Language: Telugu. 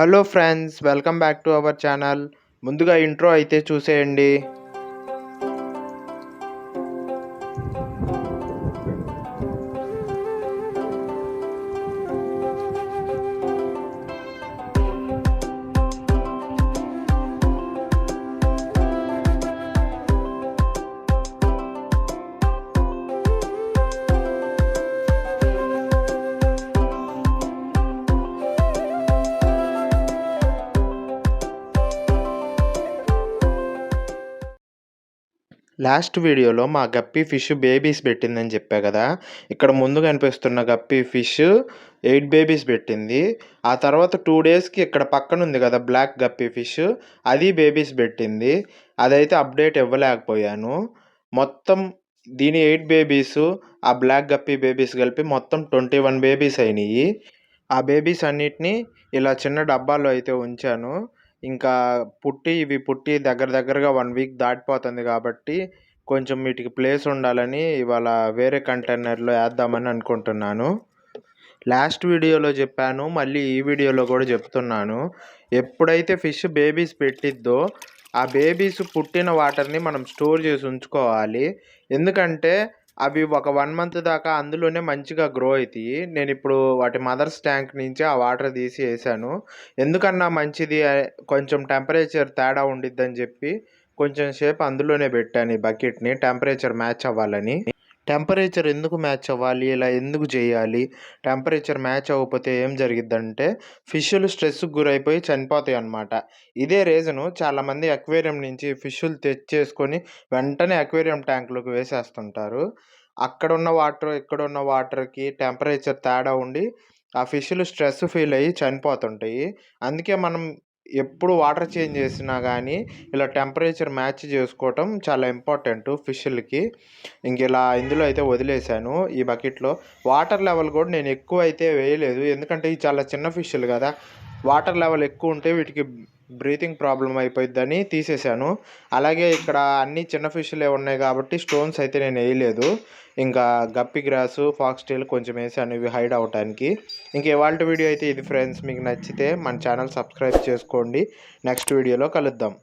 Hello friends welcome back to our channel. ముందుగా ఇంట్రో అయితే చూసేయండి. లాస్ట్ వీడియోలో మా గప్పి ఫిష్ బేబీస్ పెట్టిందని చెప్పా కదా. ఇక్కడ ముందు కనిపిస్తున్న గప్పి ఫిష్ ఎయిట్ బేబీస్ పెట్టింది. ఆ తర్వాత టూ డేస్కి ఇక్కడ పక్కన ఉంది కదా బ్లాక్ గప్పి ఫిష్ అది బేబీస్ పెట్టింది. అదైతే అప్డేట్ ఇవ్వలేకపోయాను. మొత్తం దీని ఎయిట్ బేబీస్ ఆ బ్లాక్ గప్పి బేబీస్ కలిపి మొత్తం ట్వంటీ వన్ బేబీస్ అయినాయి. ఆ బేబీస్ అన్నిటినీ ఇలా చిన్న డబ్బాలో అయితే ఉంచాను. ఇంకా పుట్టి ఇవి పుట్టి దగ్గర దగ్గరగా వన్ వీక్ దాటిపోతుంది కాబట్టి కొంచెం వీటికి ప్లేస్ ఉండాలని ఇవాళ వేరే కంటైనర్లో వేద్దామని అనుకుంటున్నాను. లాస్ట్ వీడియోలో చెప్పాను మళ్ళీ ఈ వీడియోలో కూడా చెప్తున్నాను. ఎప్పుడైతే ఫిష్ బేబీస్ పెట్టిద్దో ఆ బేబీస్ పుట్టిన వాటర్ని మనం స్టోర్ చేసి ఉంచుకోవాలి. ఎందుకంటే అవి ఒక వన్ మంత్ దాకా అందులోనే మంచిగా గ్రో అవుతాయి నేను ఇప్పుడు వాటి మదర్స్ ట్యాంక్ నుంచి ఆ వాటర్ తీసి వేసాను. ఎందుకన్నా మంచిది? కొంచెం టెంపరేచర్ తేడా ఉండిద్దని చెప్పి కొంచెం సేపు అందులోనే పెట్టాను ఈ బకెట్ని. టెంపరేచర్ మ్యాచ్ అవ్వాలని. టెంపరేచర్ ఎందుకు మ్యాచ్ అవ్వాలి? ఇలా ఎందుకు చేయాలి? టెంపరేచర్ మ్యాచ్ అవ్వకపోతే ఏం జరిగిద్దంటే ఫిష్లు స్ట్రెస్కి గురైపోయి చనిపోతాయి అన్నమాట. ఇదే రీజను చాలామంది అక్వేరియం నుంచి ఫిష్లు తెచ్చేసుకొని వెంటనే అక్వేరియం ట్యాంక్లోకి వేసేస్తుంటారు. అక్కడ ఉన్న వాటర్ ఇక్కడ ఉన్న వాటర్కి టెంపరేచర్ తేడా ఉండి ఆ ఫిష్లు స్ట్రెస్ ఫీల్ అయ్యి చనిపోతుంటాయి. అందుకే మనం ఎప్పుడు వాటర్ చేంజ్ చేసినా కానీ ఇలా టెంపరేచర్ మ్యాచ్ చేసుకోవటం చాలా ఇంపార్టెంట్ ఫిష్లకి. ఇంక ఇలా ఇందులో అయితే వదిలేశాను ఈ బకెట్లో. వాటర్ లెవెల్ కూడా నేను ఎక్కువ అయితే వేయలేదు. ఎందుకంటే ఇవి చాలా చిన్న ఫిష్లు కదా. వాటర్ లెవెల్ ఎక్కువ ఉంటే వీటికి బ్రీతింగ్ ప్రాబ్లం అయిపోయిద్దని తీసేశాను. అలాగే ఇక్కడ అన్ని చిన్న ఫిష్లే ఉన్నాయి కాబట్టి స్టోన్స్ అయితే నేను వేయలేదు. ఇంకా గప్పి గ్రాసు ఫాక్స్ టైల్ కొంచెం వేసాను ఇవి హైడ్ అవడానికి ఇంకా ఇవాళ వీడియో అయితే ఇది ఫ్రెండ్స్ మీకు నచ్చితే మన ఛానల్ సబ్స్క్రైబ్ చేసుకోండి. నెక్స్ట్ వీడియోలో కలుద్దాం.